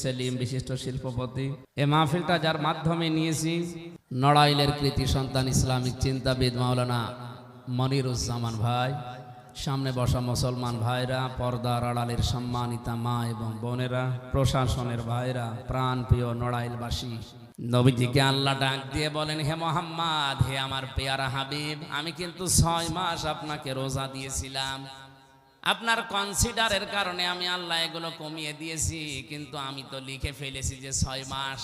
সেলিম বিশিষ্ট শিল্পপতি। এ মাহফিলটা যার মাধ্যমে নিয়েছি, নড়াইলের কৃতি সন্তান ইসলামিক চিন্তাবিদ মাওলানা মনিরুজ্জামান ভাই, সামনে বসা মুসলমান ভাইরা, পর্দার আড়ালের সম্মানিতা মা এবং বোনেরা, প্রশাসনের ভাইরা প্রাণ প্রিয় নড়াইলবাসী। নবীজিকে আল্লাহ ডাক দিয়ে বলেন, হে মোহাম্মদ, হে আমার পেয়ারা হাবিব, আমি কিন্তু ছয় মাস আপনাকে রোজা দিয়েছিলাম। আপনার কনসিডারের কারণে আমি আল্লাহ এগুলো কমিয়ে দিয়েছি, কিন্তু আমি তো লিখে ফেলেছি যে ছয় মাস।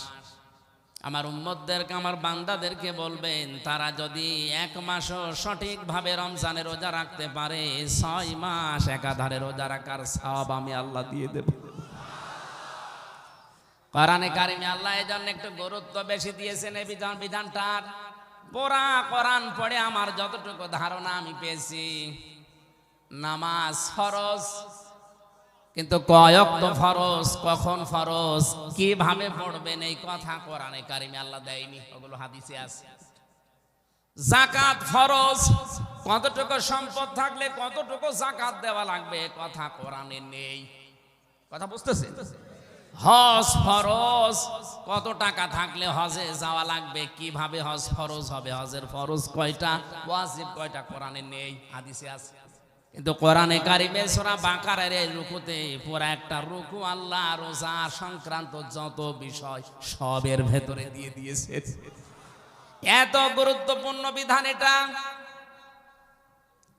আমার উম্মতদেরকে, আমার বান্দাদেরকে বলবেন, তারা যদি এক মাসও সঠিকভাবে রমজানে রোজা রাখতে পারে, ছয় মাস একাধারে রোজা রাখার সব আমি আল্লাহ দিয়ে দেব। কোরআনে কারিমে আল্লাহ এই জন্য একটু গুরুত্ব বেশি দিয়েছেন, এই বিধান, বিধানটার। পোড়া কোরআন পড়ে আমার যতটুকু ধারণা আমি পেয়েছি। নামাজ ফরজ। কিন্তু কয়ক তো ফরজ, কখন ফরজ কীভাবে পড়বেন এই কথা কোরআনে কারিমে আল্লাহ দেয়নি, ওগুলো হাদিসে আছে। জাকাত ফরজ, কতটুকু সম্পদ থাকলে কতটুকু জাকাত দেওয়া লাগবে কথা কোরআনে নেই। কথা বুঝতেছে? হজ ফরজ, কত টাকা থাকলে হজে যাওয়া লাগবে, কীভাবে হজ ফরজ হবে, হজের ফরজ কয়টা? ওয়াজিব কয়টা কোরআনে নেই, হাদিসে আছে। কিন্তু কোরআনে কারিমে সোরা বাঁকারের এই রুকুতে পুরা একটা রুকু আল্লাহ রোজা সংক্রান্ত যত বিষয় সবের ভেতরে দিয়ে দিয়েছে। এত গুরুত্বপূর্ণ বিধান এটা।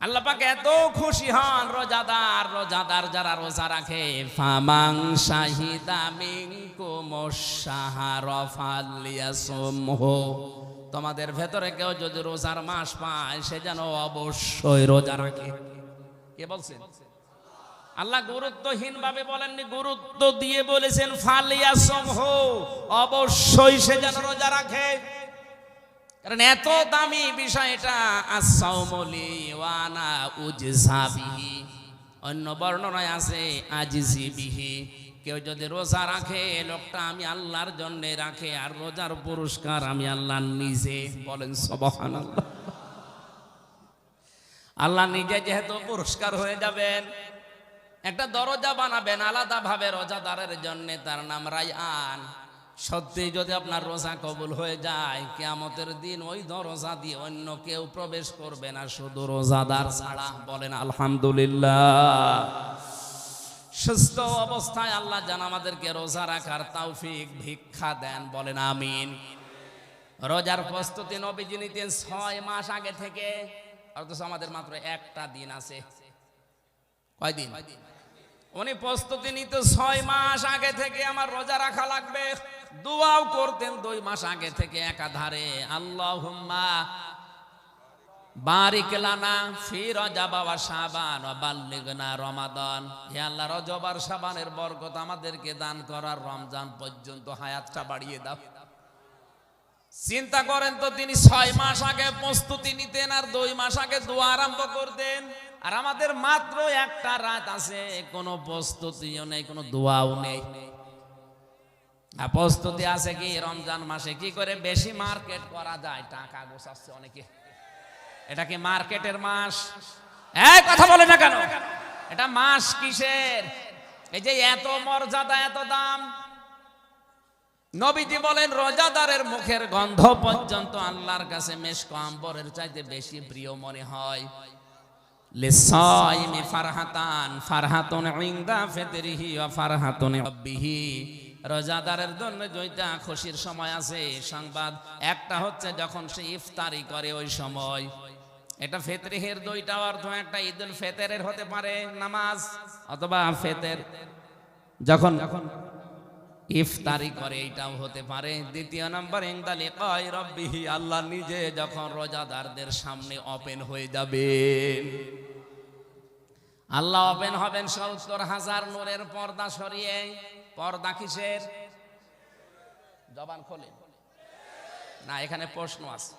আল্লাহ এত খুশি হন রোজাদার রোজাদার যারা রোজা রাখে। ফামাং তোমাদের ভেতরে কেউ যদি রোজার মাস পায়, সে যেন অবশ্যই রোজা রাখে। কে বলছেন? আল্লাহ গুরুত্বহীন ভাবে বলেননি, গুরুত্ব দিয়ে বলেছেন ফালিয়াসম হো অবশ্যই সে যেন রোজা রাখে। কারণ এত দামি বিষয় এটা আসাউমলি ওয়ানা উজসাবিহি অন্য বর্ণনায় আছে আজিজিবিহি কেউ যদি রোজা রাখে, লোকটা আমি আল্লাহর জন্য রাখে, আর রোজার পুরস্কার আমি আল্লাহ নিজে বলেন, সবহানাল্লাহ। আল্লাহ নিজে যেহেতু পুরস্কার হয়ে যাবেন, একটা দরজা বানাবেন আলাদাভাবে রোজাদারের জন্য, তার নাম রায়ান। সত্যি যদি আপনার রোজা কবুল হয়ে যায়, কেয়ামতের দিন ওই দরজা দিয়ে অন্য কেউ প্রবেশ করবে না, শুধু রোজাদার ছাড়া। বলেন, আলহামদুলিল্লাহ। সুস্থ অবস্থায় আল্লাহ যেন আমাদেরকে রোজা রাখার তৌফিক, ভিক্ষা দেন। বলেন, আমিন। রোজার প্রস্তুতি নবীজি নিতেন ছয় মাস আগে থেকে। অথচ আমাদের মাত্র একটা দিন আছে। কয়দিন? উনি প্রস্তুতি নিতে ছয় মাস আগে থেকে আমার রোজা রাখা লাগবে। দোয়াও করতেন দুই মাস আগে থেকে একাধারে। আল্লাহ বারিক লানা ফি রজা বাবা সাবান বাল্লিগনা রমাদান। হে আল্লাহ, রজব আর সাবানের বরকত আমাদেরকে দান করার রমজান পর্যন্ত হায়াতটা বাড়িয়ে দাও। চিন্তা করেন তো তিনি ছয় মাস আগে প্রস্তুতি নিতেন আর দুই মাস আগে দোয়া আরম্ভ করতেন। আর আমাদের মাত্র একটা রাত আছে, কোনো প্রস্তুতিও নেই, কোনো দোয়াও নেই। প্রস্তুতি আছে কি, রমজান মাসে কি করে বেশি মার্কেট করা যায়? টাকা গোছাচ্ছে অনেকে। এটা কি মার্কেটের মাস? এই কথা বলে না কেন? এটা মাস কিসের? এই যে এত মর্যাদা, এত দাম নবীজি বলেন, রোজাদারের মুখের গন্ধ পর্যন্ত আল্লাহর কাছে মেশক আম্বরের চাইতে বেশি প্রিয় মনে হয়। লিসাইমি ফারহাতান, ফারহাতুন ইনদা ফারহাতুন রাব্বিহি। রোজাদারের জন্য দুইটা খুশির সময় আছে। সংবাদ একটা হচ্ছে যখন সে ইফতারি করে ওই সময়। এটা ফেতরিহের দুইটা অর্থ, একটা ঈদুল ফেতেরের হতে পারে নামাজ অথবা ফেতের। যখন যখন ইফতারি করে, এটাও হতে পারে। দ্বিতীয় নম্বর ইংদালি কয় রব্বিহি, আল্লাহ নিজে যখন রোজাদারদের সামনে ওপেন হয়ে যাবে। আল্লাহ ওপেন হবেন সত্তর হাজার নূরের পর্দা সরিয়ে। পর্দা কিসের? জবান খোলেন। না, এখানে প্রশ্ন আছে।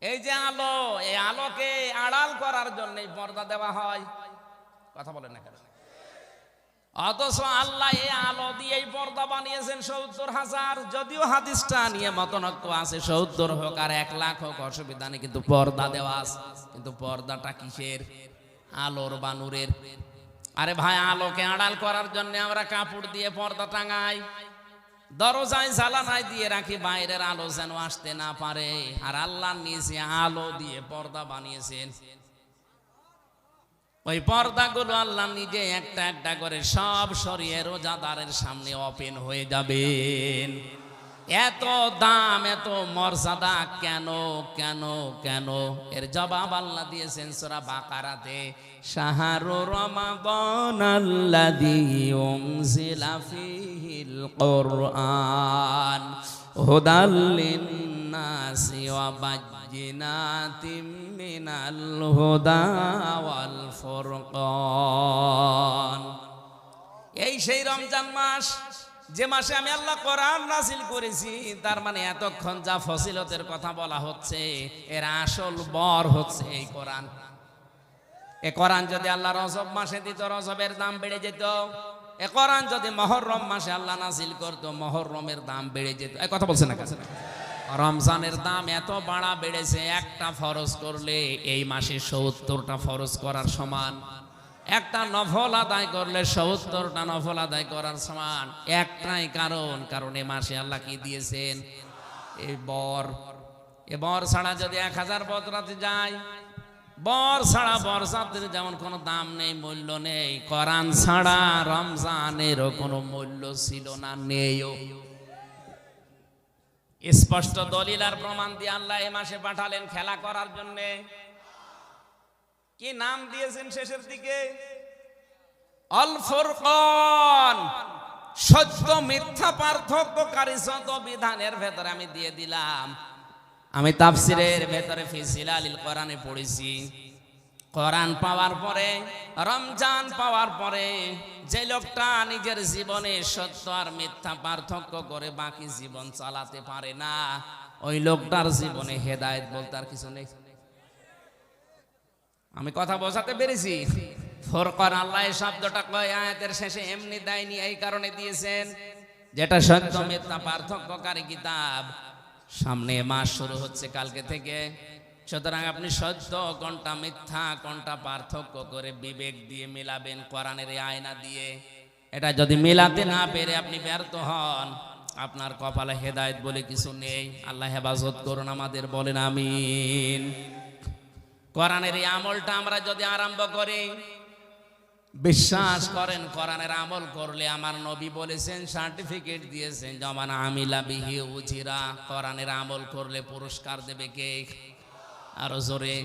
এই যে আলো, এই আলোকে আড়াল করার জন্য পর্দা দেওয়া হয়। কথা বলেন না অথচ আল্লাহ এই আলো দিয়ে এই পর্দা বানিয়েছেন সত্তর হাজার। যদিও হাদিসটা নিয়ে মতনক্য আছে, সত্তর হোক আর এক লাখ হোক, অসুবিধা নেই, কিন্তু পর্দা দেওয়া আছে। কিন্তু পর্দাটা কিসের? আলোর বানুরের আরে ভাই, আলোকে আড়াল করার জন্য আমরা কাপড় দিয়ে পর্দা টাঙাই। দরজায় জ্বালানায় দিয়ে রাখি, বাইরের আলো যেন আসতে না পারে। আর আল্লাহ নিচে আলো দিয়ে পর্দা বানিয়েছেন। ওই পর্দাগুলো আল্লাহ নিজে একটা একটা করে সব সরিয়ে রোজাদারের সামনে ওপেন হয়ে যাবেন। এত দাম, এত মর্যাদা কেন কেন কেন? এর জবাব আল্লাহ দিয়েছেন সোরা বাকারাতে, শাহরু রমাদান আল্লাযী উনজিলা ফীহিল কুরআন ওয়া মিনাল হুদা ওয়াল ফুরকান এই সেই রমজান মাস, যে মাসে আমি আল্লাহ কোরআন নাজিল করেছি, তার মানে এতক্ষণ যা ফসিলতের কথা বলা হচ্ছে, এর আসল বর হচ্ছে এই কোরআন। এ কোরআন যদি আল্লাহ রজব মাসে দিত, রজবের দাম বেড়ে যেত। এ কোরআন যদি মহরম মাসে আল্লাহ নাজিল করত, মহরমের দাম বেড়ে যেত। এই কথা বলছে না কাছে রমজানের দাম এত বাড়া বেড়েছে, একটা ফরজ করলে এই মাসে সত্তরটা ফরজ করার সমান। একটা নফল আদায় করলে সত্তরটা নফল আদায় করার সমান। একটাই কারণ কারণ এ মাসে আল্লাহ কি দিয়েছেন? এই বর। এ বর ছাড়া যদি এক হাজার বদরাতে যায়, বর ছাড়া বরসাতের যেমন কোনো দাম নেই, মূল্য নেই করান ছাড়া রমজানেরও কোনো মূল্য ছিল না, নেইও। স্পষ্ট দলিল আর প্রমাণ দিয়ে আল্লাহ এ মাসে পাঠালেন খেলা করার জন্যে। কি নাম দিয়েছেন শেষের দিকে? অল ফুরকান, সত্য মিথ্যা পার্থক্যকারী শত বিধানের ভেতরে আমি দিয়ে দিলাম। আমি তাফসিরের ভেতরে ফিসিল আলিল কোরআনে পড়েছি। কোরআন পাওয়ার পরে, রমজান পাওয়ার পরে, যে লোকটা নিজের জীবনে সত্য আর মিথ্যা পার্থক্য করে বাকি জীবন চালাতে পারে না, ওই লোকটার জীবনে হেদায়েত বলতে আর কিছু নেই। আমি কথা বোঝাতে পেরেছি? ফোরকন আল্লাহ এই শব্দটা কয় আয়াতের শেষে, এমনি দেয়নি, এই কারণে দিয়েছেন। যেটা সত্য, মিথ্যা পার্থক্যকারী কিতাব, সামনে মাস শুরু হচ্ছে কালকে থেকে। সুতরাং আপনি সত্য, কোনটা মিথ্যা, কোনটা পার্থক্য করে বিবেক দিয়ে মিলাবেন, কোরআনের আয়না দিয়ে। এটা যদি মিলাতে না পেরে আপনি ব্যর্থ হন, আপনার কপালে হেদায়েত বলে কিছু নেই। আল্লাহ হেফাজত করুন আমাদের, বলেন আমিন। কোরআনের এই আমলটা আমরা যদি আরম্ভ করি, বিশ্বাস করেন, কোরআনের আমল করলে আমার নবী বলেছেন, সার্টিফিকেট দিয়েছেন, জমান আমিলা বিহি উজিরা। কোরআনের আমল করলে পুরস্কার দেবে কে? আরও জোরে।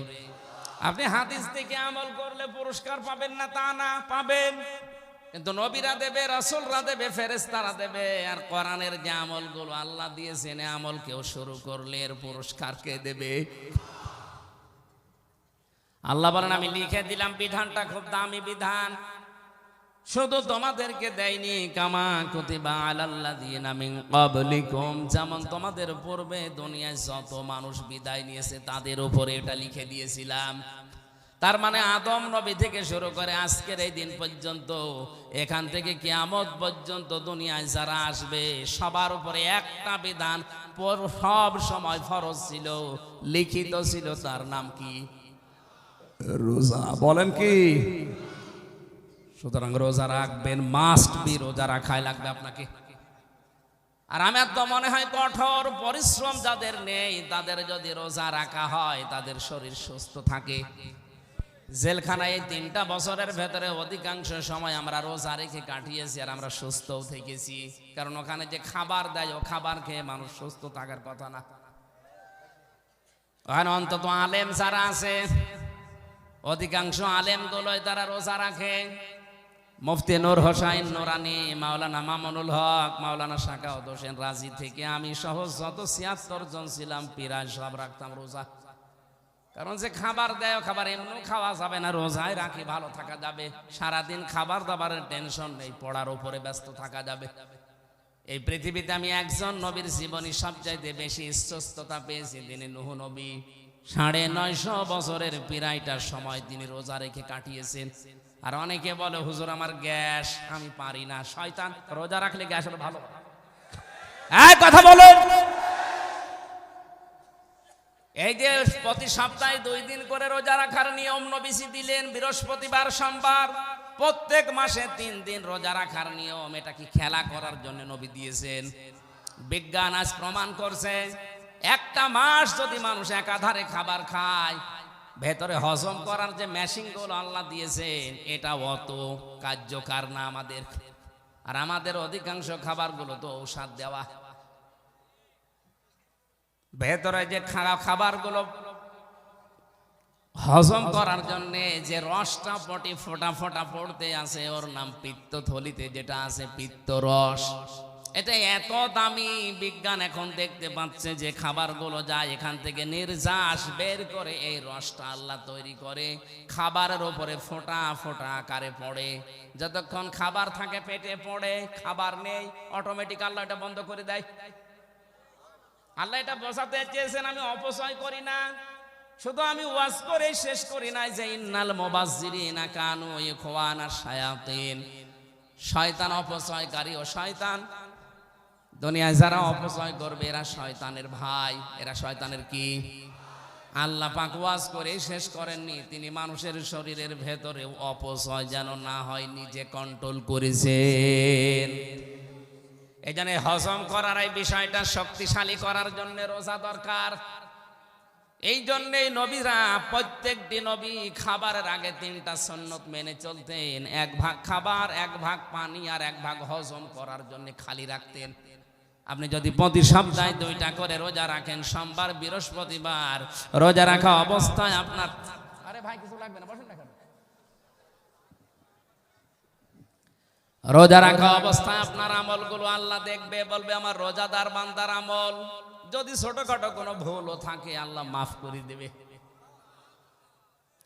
আপনি হাদিস থেকে আমল করলে পুরস্কার পাবেন না, তা না, পাবেন। কিন্তু নবীরা দেবে, রাসুলরা দেবে ফেরেস্তারা দেবে, আর কোরআনের যে আমলগুলো আল্লাহ দিয়েছেন আমল কেউ শুরু করলে এর পুরস্কার কে দেবে? আল্লাহ বলেন, আমি লিখে দিলাম বিধানটা, খুব দামি বিধান। শুধু তোমাদেরকে দেয়নি, কামা কুতিবা আলাল্লাযিনা মিন ক্বাবলিকুম। যেমন তোমাদের পূর্বে দুনিয়ায় যত মানুষ বিদায় নিয়েছে, তাদের উপরে এটা লিখে দিয়েছিলাম। তার মানে আদম নবী থেকে শুরু করে আজকের এই দিন পর্যন্ত, এখান থেকে কিয়ামত পর্যন্ত দুনিয়ায় যারা আসবে, সবার উপরে একটা বিধান সব সময় ফরজ ছিল, লিখিত ছিল, তার নাম কি? রোজা। বলেন কি? সুতরাং রোজা রাখবেন মাস্ট বি রোজা রাখাই লাগবে আপনাকে। আর আমার তো মনে হয় কঠোর পরিশ্রম যাদের নেই, তাদের যদি রোজা রাখা হয়, তাদের শরীর সুস্থ থাকে। জেলখানায় তিনটা বছরের ভেতরে অধিকাংশ সময় আমরা রোজা রেখে কাটিয়েছি আর আমরা সুস্থও থেকেছি। কারণ ওখানে যে খাবার দেয়, ও খাবার খেয়ে মানুষ সুস্থ থাকার কথা না। ওখানে অন্তত আলেম যারা আছে, অধিকাংশ আলেম গুলোয় তারা রোজা রাখে। মুফতি নূর হোসাইন নোরানি, মাওলানা মামুনুল হক, মাওলানা শাকাউদ হোসেন রাজি থেকে আমি সহ যত ছিয়াত্তর জন ছিলাম, পিরায় সব রাখতাম রোজা। কারণ যে খাবার দেয়, খাবার এমনিও খাওয়া যাবে না, রোজায় রাখি, ভালো থাকা যাবে। সারাদিন খাবার দাবারের টেনশন নেই, পড়ার উপরে ব্যস্ত থাকা যাবে। এই পৃথিবীতে আমি একজন নবীর জীবনী সবচাইতে বেশি ইস্তস্ততা পেয়েছি, তিনি নুহ নবী। সাড়ে নয়শো বছরের পিরাইটার সময় তিনি রোজা রেখে কাটিয়েছেন। আর অনেকে বলে, হুজুর, আমার গ্যাস, আমি পারি না। শয়তান রোজা রাখলে গ্যাস হলো ভালো। হ্যাঁ কথা বলেন। এই যে প্রতি সপ্তাহে দুই দিন করে রোজা রাখার নিয়ম নবিসি দিলেন, বৃহস্পতিবার, সোমবার। প্রত্যেক মাসে তিন দিন রোজা রাখার নিয়ম, এটা কি খেলা করার জন্য নবী দিয়েছেন? বিজ্ঞান আজ প্রমাণ করছে, একটা মাস যদি মানুষ একাধারে খাবার খায় ভেতরে হজম করার যে মেশিনগুলো আল্লাহ দিয়েছেন এটা অত কার্যকার না আমাদের। আর আমাদের অধিকাংশ খাবারগুলো তো ঔষধ দেওয়া। ভেতরে যে খাবারগুলো হজম করার জন্য যে রসটা পটি ফোটা ফোটা পড়তে আছে, ওর নাম পিত্ত থলিতে যেটা আছে পিত্ত রস এটা এত দামি বিজ্ঞান এখন দেখতে পাচ্ছে যে খাবারগুলো যায় এখান থেকে নির্যাস বের করে এই রসটা আল্লাহ তৈরি করে, খাবারের ওপরে ফোঁটা ফোঁটা আকারে পড়ে। যতক্ষণ খাবার থাকে পেটে পড়ে, খাবার নেই অটোমেটিক আল্লাহ এটা বন্ধ করে দেয়। আল্লাহ এটা বসাতে চেয়েছেন, আমি অপচয় করি না। শুধু আমি ওয়াজ করে শেষ করি না যে ইন্নাল মুবাজ্জিরিনা কানু ইখওয়ানা শায়াতিন। শয়তান অপচয়কারী ও শয়তান দুনিয়ায় যারা অপচয় করবে, এরা শয়তানের ভাই, এরা শয়তানের কি? আল্লাহ পাক ওয়াজ করে শেষ করেননি, তিনি মানুষের শরীরের ভেতরে অপচয় যেন না হয়, নিজে কন্ট্রোল করেছেন। এই জন্য হজম করার এই বিষয়টা শক্তিশালী করার জন্য রোজা দরকার। এই জন্যেই নবীরা প্রত্যেকটি নবী খাবারের আগে তিনটা সন্ন্যত মেনে চলতেন। এক ভাগ খাবার, এক ভাগ পানি আর এক ভাগ হজম করার জন্য খালি রাখতেন। আপনি যদি প্রতি সপ্তাহে দুইটা করে রোজা রাখেন, সোমবার, বৃহস্পতিবার, রোজা রাখা অবস্থায় আপনার আরে ভাই, কিছু লাগবে না, বসুন? রোজা রাখা অবস্থায় আপনার আমলগুলো আল্লাহ দেখবে, বলবে, আমার রোজাদার বান্দার আমল। যদি ছোটখাটো কোনো ভুলও থাকে, আল্লাহ মাফ করে দেবে।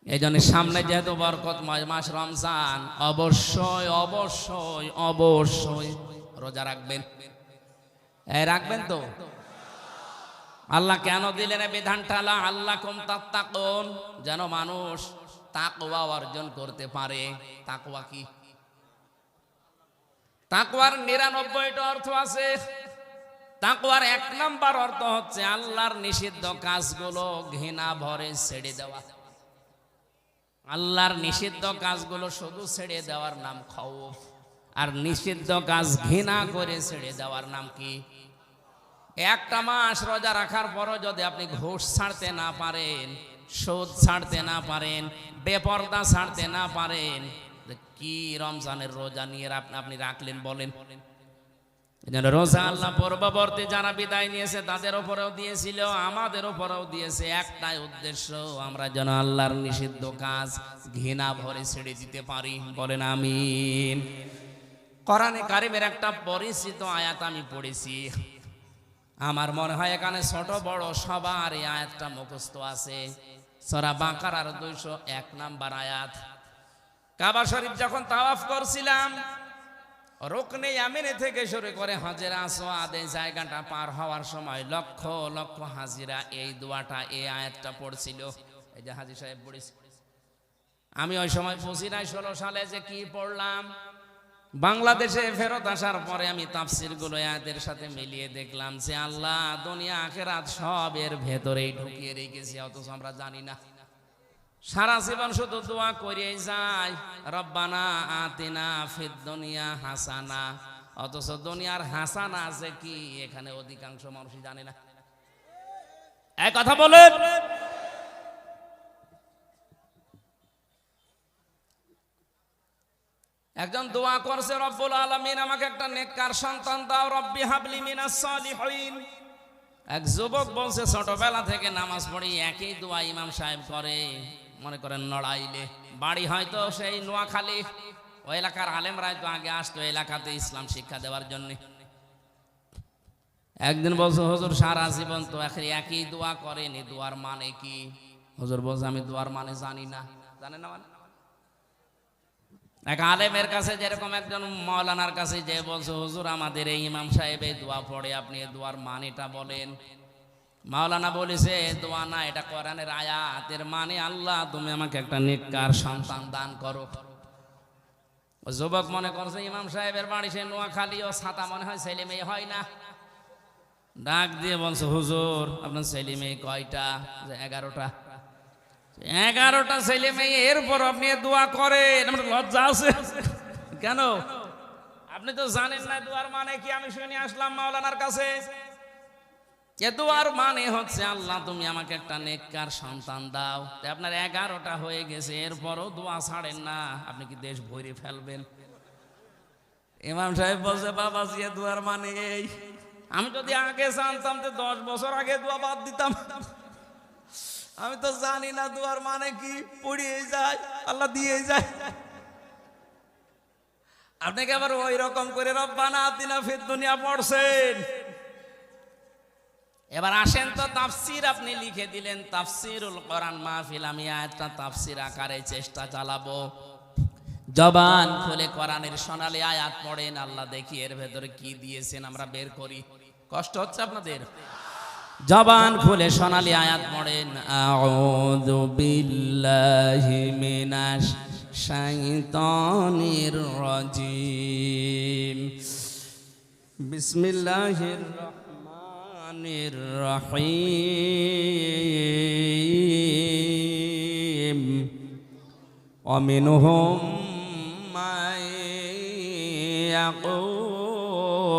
এই জন্য সামনে যেহেতু বরকত মাস রমজান, অবশ্যই অবশ্যই অবশ্যই রোজা রাখবেন। রাখবেন তো। আল্লাহ কেন দিলেন বিধানটা? আল্লাহ কম তাত্তাকুন, যেন মানুষ তাকওয়া অর্জন করতে পারে। তাকওয়া কি? তাকওয়ার নিরানব্বইটা অর্থ আছে। তাকওয়ার এক নাম্বার অর্থ হচ্ছে আল্লাহর নিষিদ্ধ কাজগুলো ঘৃণা ভরে ছেড়ে দেওয়া। আল্লাহর নিষিদ্ধ কাজগুলো শুধু ছেড়ে দেওয়ার নাম খৌফ। আর নিষিদ্ধ কাজ ঘৃণা করে ছেড়ে দেওয়ার নাম কি? একটা মাস রোজা রাখার পরও যদি আপনি ঘুষ ছাড়তে না পারেন, সুদ ছাড়তে না পারেন, বেপর্দা ছাড়তে না পারেন কি রমজানের রোজা নিয়ে আপনি আপনি রাখলেন বলেন? রোজা আল্লাহ পূর্ববর্তী যারা বিদায় নিয়েছে, তাদের উপরেও দিয়েছিল, আমাদের উপরেও দিয়েছে। একটাই উদ্দেশ্য, আমরা যেন আল্লাহর নিষিদ্ধ কাজ ঘৃণা ভরে ছেড়ে দিতে পারি। বলেন আমিন। কোরআনে কারিমের একটা পরিচিত আয়াত আমি পড়েছি। আমার মনে হয় এখানে ছোট বড় সবার এই আয়াতটা মুখস্থ আছে। সরা বাঁকার আর দুইশো এক নাম্বার আয়াত। কাবা শরীফ যখন তাওয়াফ করছিলাম, রোকনে আমিনে থেকে শুরু করে হাজিরা আসোয়াদ এই জায়গাটা পার হওয়ার সময় লক্ষ লক্ষ হাজিরা এই দোয়াটা, এই আয়াতটা পড়ছিল। এই যে হাজি সাহেব পড়েছে আমি ওই সময় পঁচি নাই ষোলো সালে যে কি পড়লাম বাংলাদেশে ফেরত আসার পরে আমি তাফসিরগুলো আয়াতের সাথে মিলিয়ে দেখলাম যে আল্লাহ দুনিয়া আখেরাত সব এর ভেতরেই ঢুকিয়ে রেখেছে, অথচ আমরা জানি না। সারা জীবন শুধু দোয়া করিয়ে যায়, রব্বানা আতিনা ফিদ দুনিয়া হাসানা অথচ দুনিয়ার হাসানা আছে কি, এখানে অধিকাংশ মানুষই জানে না। এক কথা বলেন। একজন দোয়া করছে, রব্বুল আলমিন, আমাকে একটা নেককার সন্তান দাও, রব্বি হাবলি মিনাস সালিহিন। এক যুবক বলছে, ছোটবেলা থেকে নামাজ পড়ি, একই দোয়া ইমাম সাহেব করে। মনে করেন, নড়াইলে। বাড়ি হয়তো সেই নোয়াখালী। ওই এলাকার আলেমরাই তো আগে আসতো এলাকাতে ইসলাম শিক্ষা দেওয়ার জন্য। একদিন বলছে, হজুর, সারা জীবন তো এখন একই দোয়া করেন দোয়ার মানে কি? হজুর বলছে, আমি দোয়ার মানে জানি না। জানে না মানে? এক আলেমের কাছে যেরকম একজন মৌলানার কাছে যে বলছে, হুজুর, আমাদের এই ইমাম সাহেব এই দোয়া পড়ে, আপনি এই দোয়ার মানেটা বলেন। মাওলানা বলেছে, দোয়া না, এটা কোরআনের আয়াতের মানে। আল্লাহ, তুমি আমাকে একটা নেককার সন্তান দান করো। যুবক মনে করছে, ইমাম সাহেবের বাড়ি সে নোয়াখালী ও ছাতা মনে হয় ছেলে মেয়ে হয় না? ডাক দিয়ে বলছে, হুজুর, আপনার ছেলে মেয়ে কয়টা? এগারোটা। এগারোটা ছেলে মেয়ে, এরপর আপনি দোয়া করেন। আমার লজ্জা আছে। কেন? আপনি তো জানেন না, দোয়ার মানে কি? আমি শুনে আসলাম মাওলানার কাছে। এ দোয়ার মানে হচ্ছে, আল্লাহ, তুমি আমাকে একটা নেককার সন্তান দাও। আপনার এগারোটা হয়ে গেছে, এরপরও দোয়া ছাড়েন না। আপনি কি দেশ ভরে ফেলবেন? ইমাম সাহেব বলছে বাবা জিয়া দোয়ার মানে এই। আমি যদি আগে জানতাম যে দশ বছর আগে দোয়া বাদ দিতাম। আমি তো জানি না দোয়ার মানে কি, পড়িয়ে যায়, আল্লাহ দিয়ে যায়। আপনি কি আবার ওই রকম করে রব্বানা আতিনা ফির দুনিয়া পড়ছেন। এবার আসেন তো তাফসির আপনি লিখে দিলেন, তাফসিরুল কোরআন মাহফিল, আমি আয়াতটা তাফসির আকারে চেষ্টা চালাবো। জবান খুলে কোরআনের সোনালী আয়াত পড়েন, আল্লাহ দেখি এর ভেতরে কি দিয়েছেন আমরা বের করি। কষ্ট হচ্ছে আপনাদের? জবান খুলে সোনালী আয়াত পড়েন আউযু বিল্লাহি মিনাশ শাইতানির রাজিম বিসমিল্লাহির রহমানির রহিম ومنهم من يقول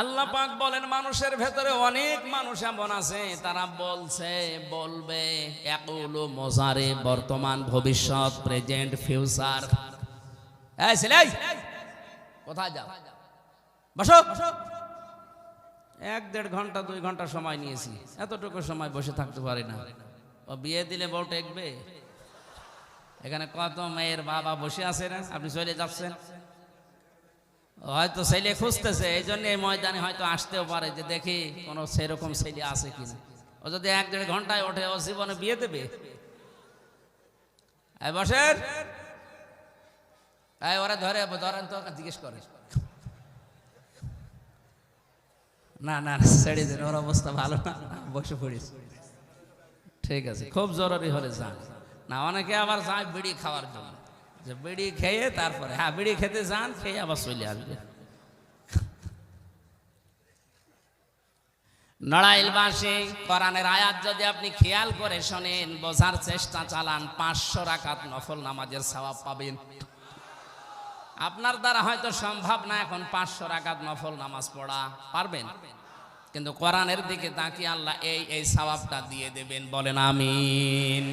আল্লাহ পাক বলেন, মানুষের ভেতরে অনেক মানুষ এমন আছে, তারা বলছে, বলবে, একুলো মজারে বর্তমান ভবিষ্যৎ, প্রেজেন্ট ফিউচার! কোথায় যাও? বসো। এক দেড় ঘণ্টা, দুই ঘণ্টা সময় নিয়েছি। এতটুকু সময় বসে থাকতে পারি না। ও বিয়ে দিলে বউ টেকবে? এখানে কত মেয়ের বাবা বসে আছে না আপনি চলে যাচ্ছেন। হয়তো ছেলে খুঁজতেছে এই জন্য এই ময়দানে হয়তো আসতেও পারে যে দেখি কোনো সেরকম ছেলে আছে কিনা। ও যদি এক দেড় ঘন্টায় ওঠে ও জীবনে বিয়ে দেবে? ওরা ধরে ধরেন তো জিজ্ঞেস করে। না না, ছেড়ে দিন ওর অবস্থা ভালো না বসে পড়িস ঠিক আছে খুব জরুরি হলে যান। না অনেকে আবার যায় বিড়ি খাওয়ার জন্য। যে বিড়ি খেয়ে তারপরে হ্যাঁ বিড়ি খেতে যান, খেয়ে আবার চলে আসবে। নড়াইলবাসী, কোরআনের আয়াত যদি আপনি খেয়াল করে শোনেন, বোঝার চেষ্টা চালান, পাঁচশো রাকাত নফল নামাজের সওয়াব পাবেন। আপনার দ্বারা হয়তো সম্ভব না এখন পাঁচশো রাকাত নফল নামাজ পড়া, পারবেন? কিন্তু কোরআনের দিকে তাকিয়ে আল্লাহ এই এই সওয়াবটা দিয়ে দেবেন, বলেন আমিন।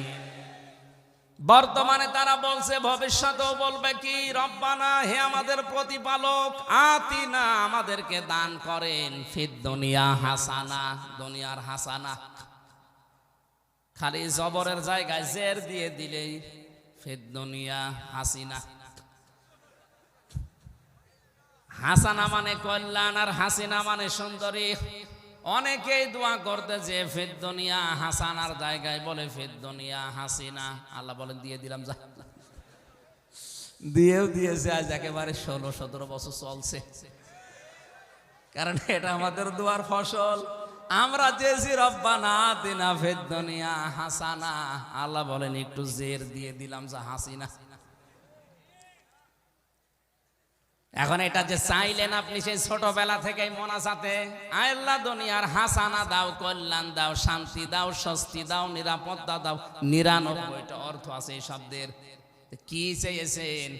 বর্তমানে তারা বলছে, ভবিষ্যতেও বলবে কি? রব্বানা, হে আমাদের প্রতিপালক, আতিনা, আমাদেরকে দান করেন ফিদ দুনিয়া হাসানা, দুনিয়ার হাসানা। খালি জবরের জায়গায় জের দিয়ে দিলেই ফিদ দুনিয়া হাসিনা। হাসানা মানে কল্যাণ আর হাসিনা মানে সুন্দরী। অনেকেই দোয়া করতে যে ফেদ্দনিয়া হাসানার জায়গায় বলে ফেদ্দনিয়া হাসিনা। আল্লাহ বলেন, দিয়ে দিলাম যা। দিয়েও দিয়েছে, আজ একেবারে ষোলো সতেরো বছর চলছে। কারণ এটা আমাদের দোয়ার ফসল। আমরা চেয়েছি, রব্বানা দিনা ফেদ্দনিয়া হাসানা। আল্লাহ বলেন, একটু জের দিয়ে দিলাম যা হাসিনা। এখন এটা যে চাইলেন আপনি সেই ছোটবেলা থেকেই মোনাজাতে আল্লাহ দুনিয়ার হাসানা দাও, কল্যাণ দাও, শান্তি দাও, স্বস্তি দাও, নিরাপত্তা দাও। নিরানব্বইটা অর্থ আছে এই শব্দের। কি চেয়েছেন?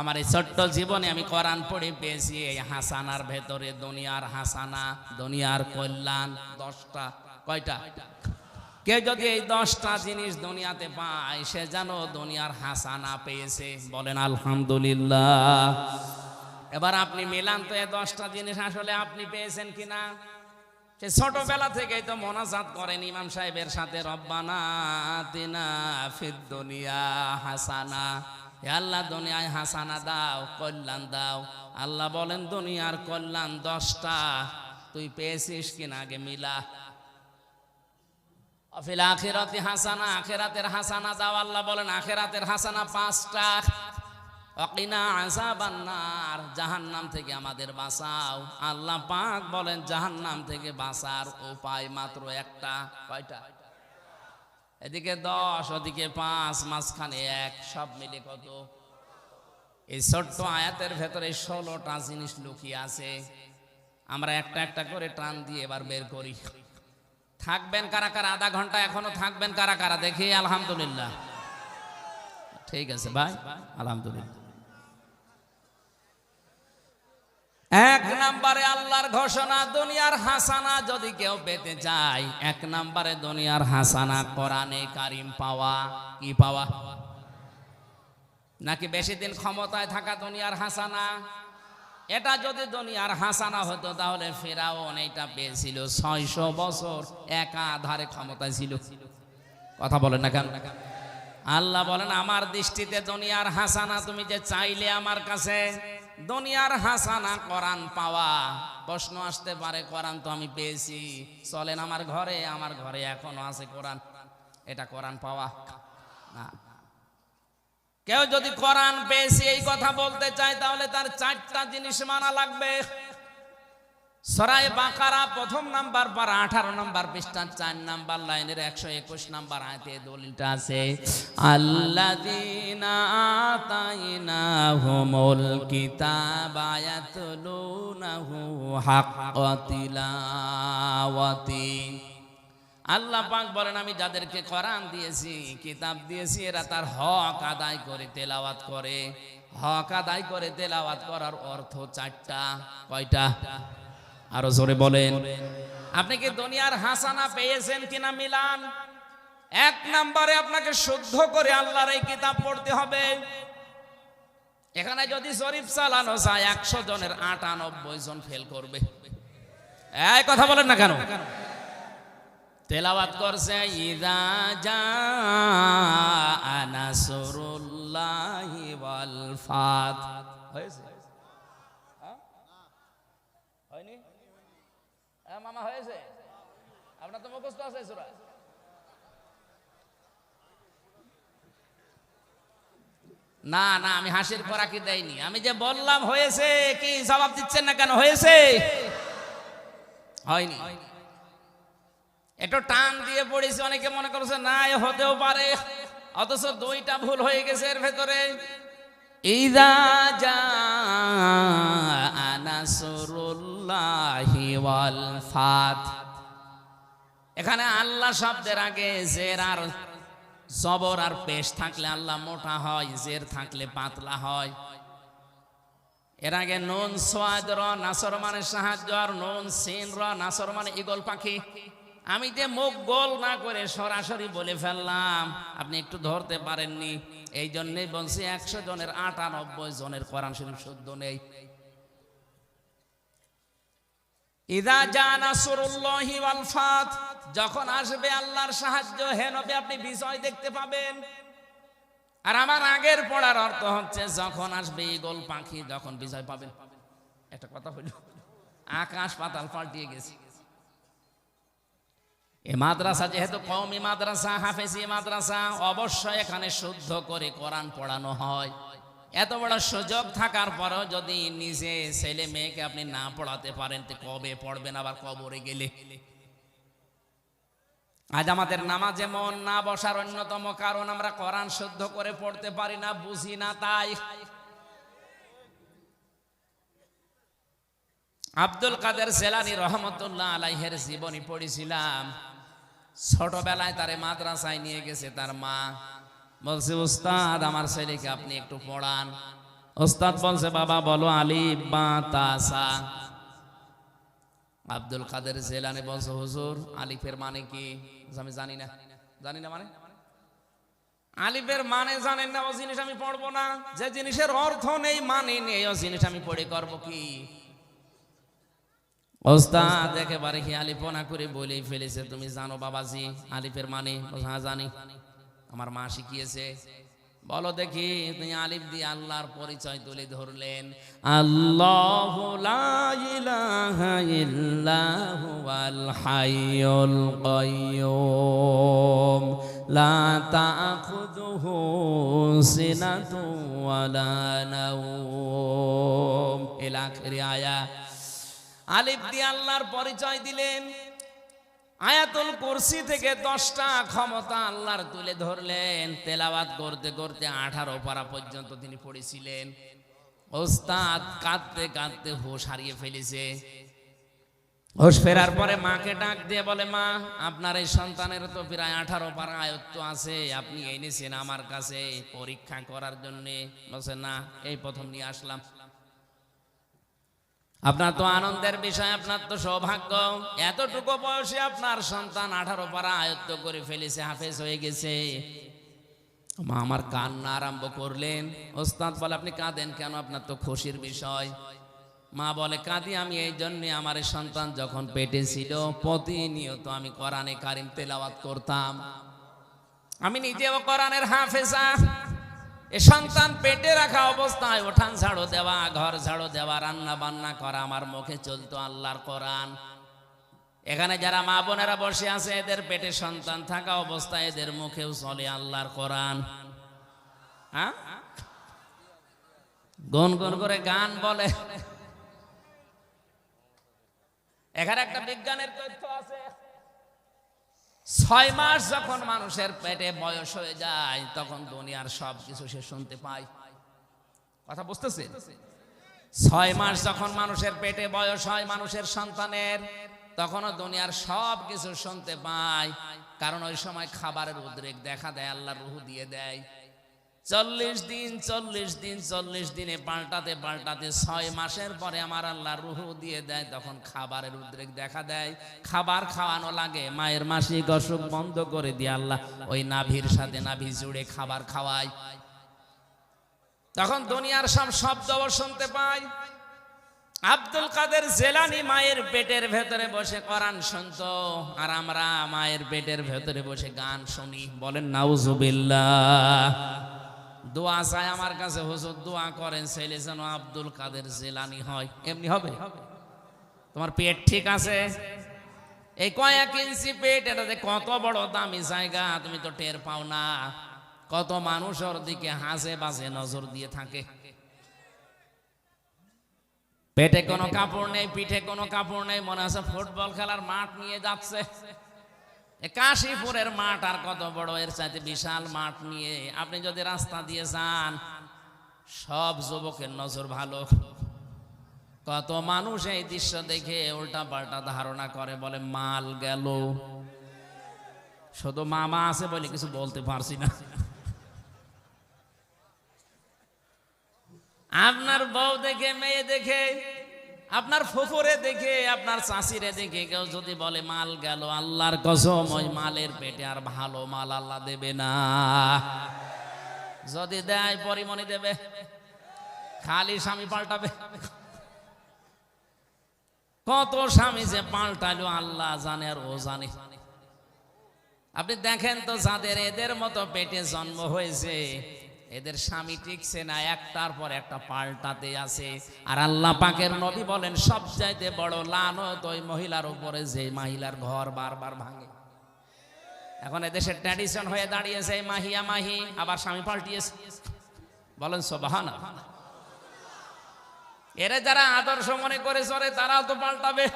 আমার এই ছোট্ট জীবনে আমি কোরআন পড়ে পেয়েছি, এই হাসানার ভেতরে দুনিয়ার হাসানা, দুনিয়ার কল্যাণ, দশটা, কয়টা? কেউ যদি এই দশটা জিনিস দুনিয়াতে পায়, সে যেন দুনিয়ার হাসানা পেয়েছে। বলেন, আলহামদুলিল্লাহ। এবার আপনি মিলান তো এই দশটা জিনিস আসলে আপনি পেয়েছেন কিনা? সে ছোটবেলা থেকেই তো মনাজাত করেন ইমাম সাহেবের সাথে, রব্বানা তিনা দুনিয়া হাসানা। আল্লাহ দুনিয়ায় হাসানা দাও, কল্যাণ দাও। আল্লাহ বলেন, দুনিয়ার কল্যাণ দশটা। তুই পেয়েছিস কিনা আগে মিলা। অফিল আখিরাতি হাসানা, আখেরাতের হাসানা দাও। আল্লাহ বলেন, আখেরাতের হাসানা পাঁচটা। অকিনা আসাবান্নার জাহান্নাম থেকে আমাদের বাঁচাও। আল্লাহ পাক বলেন জাহান নাম থেকে বাঁচার উপায় মাত্র একটা। কয়টা? এদিকে দশ, ওদিকে পাঁচ, মাঝখানে এক, সব মিলে কত? এই ছোট্ট আয়াতের ভেতরে ষোলোটা জিনিস লুকিয়ে আছে। আমরা একটা একটা করে টান দিয়ে এবার বের করি। থাকবেন কারা কারা? আধা ঘণ্টা এখনও থাকবেন কারা কারা? দেখি, আলহামদুলিল্লাহ। ঠিক আছে, ভাই? আলহামদুলিল্লাহ। এক নম্বরে আল্লাহর ঘোষণা, দুনিয়ার হাসানা যদি কেউ পেতে চায়, এক নম্বরে দুনিয়ার হাসানা কোরআনে কারিম পাওয়া, কি পাওয়া? নাকি বেশি দিন ক্ষমতায় থাকা দুনিয়ার হাসানা? এটা যদি দুনিয়ার হাসানা হতো, তাহলে ফেরাউন এইটা পেয়েছিল ছয়শো বছর একাধারে ক্ষমতায় ছিল। কথা বলেন না কেন? আল্লাহ বলেন, আমার দৃষ্টিতে দুনিয়ার হাসানা তুমি যে চাইলে আমার কাছে দুনিয়ার হাসানা কোরআন পাওয়া। প্রশ্ন আসতে পারে, কোরআন তো আমি পেয়েছি। চলেন আমার ঘরে আমার ঘরে এখনও আছে কোরআন। এটা কোরআন পাওয়া। না। কেউ যদি কোরআন পেয়েছি, এই কথা বলতে চায়, তাহলে তার চারটা জিনিস মানা লাগবে। সরাই বাকারা প্রথম নাম্বার পারা আঠারো নাম্বার পৃষ্ঠা চার নাম্বার লাইনের একশো একুশ নাম্বার আয়তে দলিলটা আছে। আল্লাযীনা আতাইনাহুমুল কিতাবা ইয়াতলুনাহু হাক্কা তিলাওয়াতি। আল্লাহ পাক বলেন, আমি যাদেরকে কোরআন দিয়েছি, কিতাব দিয়েছি, এরা তার হক আদায় করে, তেলাওয়াত করে। হক আদায় করে, তেলাওয়াত করার অর্থ চারটা। কয়টা? আরও জোরে বলেন। আপনি কি দুনিয়ার হাসানা পেয়েছেন কিনা মিলান? এক নম্বরে আপনাকে শুদ্ধ করে আল্লাহর এই কিতাব পড়তে হবে। এখানে যদি শরীফ চালানো যায়, একশো জনের আটানব্বই জন ফেল করবে। এই কথা বলেন না কেন? তেলাওয়াত করছে, ইদা জা আনাসরুল্লাহি ওয়াল ফাত। হয়েছে হ্যাঁ? হয়নি মামা হয়েছে? আপনার তো মুখস্থ আছে, সুরা। না না, আমি হাসির খোরাকি দেয়নি আমি যে বললাম হয়েছে, কি জবাব দিচ্ছেন না কেন? হয়েছে? হয়নি। একটু টান দিয়ে পড়েছি, অনেকে মনে করছে, না, এ হতেও পারে। অথচ দুইটা ভুল হয়ে গেছে এর ভেতরে। ইদা জা এখানে আল্লাহ শব্দের আগে জের আর জবর আর পেশ থাকলে আল্লাহ মোটা হয়, জের থাকলে পাতলা হয়। এর আগে নুন, সোয়াদ, র, নাসর মানে সাহায্য আর নুন, সিন, র, নাসর মানে ইগল পাখি। আমি যে মুখ গোল না করে সরাসরি বলে ফেললাম, আপনি একটু ধরতে পারেননি। এই জন্যই বলছি একশো জনের আটানব্বই জনের কোরআন শরীফ শুদ্ধ নেই। ইদা জানা সুরুল্লাহি ওয়াল ফাত, যখন আসবে আল্লাহর সাহায্য, হে নবী, আপনি বিজয় দেখতে পাবেন। আর আমার আগের পড়ার অর্থ হচ্ছে, যখন আসবে ইগল পাখি, যখন বিজয় পাবেন। একটা কথা হইল, আকাশ পাতাল পাল্টিয়ে গেছে। এ মাদ্রাসা যেহেতু কওমি মাদ্রাসা, হাফেজি মাদ্রাসা, অবশ্যই এখানে শুদ্ধ করে কোরআন পড়ানো হয়। এত বড় সুযোগ থাকার পরেও যদি নিজে ছেলে মেয়েকে আপনি না পড়াতে পারেন, তো কবে পড়বেন আবার কবরে গেলে? আজ আমাদের নামাজে মন না বসার অন্যতম কারণ আমরা কোরআন শুদ্ধ করে পড়তে পারি না, বুঝি না তাই। আব্দুল কাদের সেলানি রহমতুল্লাহ আলাইহের জীবনী পড়েছিলাম। ছোটবেলায় তারে মাদ্রাসায় নিয়ে গেছে তার মা। বলছে, উস্তাদ, আমার ছেলেকে আপনি একটু পড়ান। ওস্তাদ বলছে, বাবা, বলো আলিফ বা তাসা আব্দুল কাদের জেলানি বলছে, হুজুর, আলিফের মানে কি? আমি জানি না। জানি না মানে? আলিফের মানে জানেন না, ও জিনিস আমি পড়ব না। যে জিনিসের অর্থ নেই মানে নেই, ও জিনিস আমি পড়ে করব কি? ওস্তাদ একেবারে কি আলিপনা করে বলেই ফেলেছে, তুমি জানো বাবাজি, আলিফের মানে? হ্যাঁ জানি। আমার মা শিখিয়েছে, বলো দেখি তুমি আলিফ দিয়ে আল্লাহর পরিচয় তুলে ধরলেন। আল্লাহ আলিফ দিয়ে আল্লাহর পরিচয় দিলেন। আয়াতুল কুরসি থেকে দশটা ক্ষমতা আল্লাহর তুলে ধরলেন। তেলাওয়াত করতে করতে আঠারো পারা পর্যন্ত তিনি পড়েছিলেন। ওস্তাদ কাঁদতে কাঁদতে হোশ হারিয়ে ফেলেছে। হোশ ফেরার পরে মাকে ডাক দিয়ে বলে, মা, আপনার এই সন্তানের তো প্রায় আঠারো পারা আয়ত্ত আছে। আপনি এনেছেন আমার কাছে পরীক্ষা করার জন্যে। বলছে, না, এই প্রথম নিয়ে আসলাম। আপনার তো আনন্দের বিষয়, আপনার তো সৌভাগ্য। এতটুকু বয়সে আপনার সন্তান আঠারো পারা আয়ত্ত করে ফেলেছে, হাফেজ হয়ে গেছে। মা, আমার কান্না আরম্ভ করলেন। ওস্তাদ বলে, আপনি কাঁদেন কেন? আপনার তো খুশির বিষয়। মা বলে, কাঁদি আমি, এই জন্যে আমার সন্তান যখন পেটে ছিল, প্রতিনিয়ত আমি কোরআনে কারিম তেলাওয়াত করতাম। আমি নিজেও কোরআনের হাফেজা। এ সন্তান পেটে রাখা অবস্থায় ওঠান ঝাড়ো দেওয়া, ঘর ঝাড়ো দেওয়া, রান্না বান্না করা, আমার মুখে চলতো আল্লাহর কোরআন। এখানে যারা মা বোনেরা বসে আছে, এদের পেটে সন্তান থাকা অবস্থায় এদের মুখেও চলে আল্লাহর কোরআন। হ্যাঁ? গুন গুন করে গান বলে। এখানে একটা বিজ্ঞানের তথ্য আছে। ছয় মাস যখন মানুষের পেটে বয়স হয়ে যায়, তখন দুনিয়ার সব কিছু সে শুনতে পায়। কথা বুঝতেছে? ছয় মাস যখন মানুষের পেটে বয়স হয় মানুষের সন্তানের, তখনও দুনিয়ার সব কিছু শুনতে পায়। কারণ ওই সময় খাবারের উদ্রেক দেখা দেয় আল্লাহ রুহু দিয়ে দেয়। চল্লিশ দিন চল্লিশ দিন, চল্লিশ দিনে পাল্টাতে পাল্টাতে ছয় মাসের পরে আমার আল্লাহ রুহু দিয়ে দেয়, তখন খাবারের উদ্রেক দেখা দেয়। খাবার খাওয়ানো লাগে, মায়ের মাসিক অসুখ বন্ধ করে দিয়ে আল্লাহ ওই নাভির সাথে নাভি জুড়ে খাবার খাওয়ায়। তখন দুনিয়ার সব শব্দ শুনতে পাই আব্দুল কাদের জেলানি মায়ের পেটের ভেতরে বসে কোরআন শুনতো, আর আমরা মায়ের পেটের ভেতরে বসে গান শুনি। বলেন, নাউজুবিল্লাহ। দোয়া চাই আমার কাছে, হুজুর, দোয়া করেন, ছেলে যেন আব্দুল কাদের জেলানি হয়। এমনি হবে? তোমার পেট ঠিক আছে? এই কয়েক ইঞ্চি পেট, এটাতে কত বড় দামি জায়গা, তুমি তো টের পাও না। কত মানুষ ওর দিকে হাসে বাজে নজর দিয়ে থাকে। পেটে কোনো কাপড় নেই, পিঠে কোনো কাপড় নেই, মনে আছে ফুটবল খেলার মাঠ নিয়ে যাচ্ছে। কাশীপুরের মাঠ আর কত বড়, এর চাইতে বিশাল মাঠ নিয়ে আপনি যদি রাস্তা দিয়ে যান, সব যুবকের নজর ভালো। কত মানুষ এই দৃশ্য দেখে উল্টা পাল্টা ধারণা করে, বলে, মাল গেল। শুধু মামা আছে বলে কিছু বলতে পারছি না। আপনার বউ দেখে, মেয়ে দেখে আপনার ফুফুরে দেখে, আপনার চাষিরে দেখে কেউ যদি বলে, মাল গেল, আল্লাহর কসম, ওই মালের পেটে আর ভালো মাল আল্লাহ দেবে না। যদি দেয়, পরিমণি দেবে, খালি স্বামী পাল্টাবে। কত স্বামী যে পাল্টালো, আল্লাহ জানে আর ও জানে। আপনি দেখেন তো যাদের এদের মতো পেটে জন্ম হয়েছে এদের স্বামী টিকছে না, একটার পর একটা পাল্টাতে আছে। আর আল্লাহ পাকের নবী বলেন, সব চাইতে বড় লানত ওই মহিলার উপরে, যে মহিলার ঘর বারবার ভাঙে। এখন এদেশের ট্র্যাডিশন হয়ে দাঁড়িয়েছে মাহিয়া মাহি আবার স্বামী পাল্টিয়েছে। বলেন সোবাহানা এরা যারা আদর্শ মনে করে চলে, তারাও তো পাল্টাবে।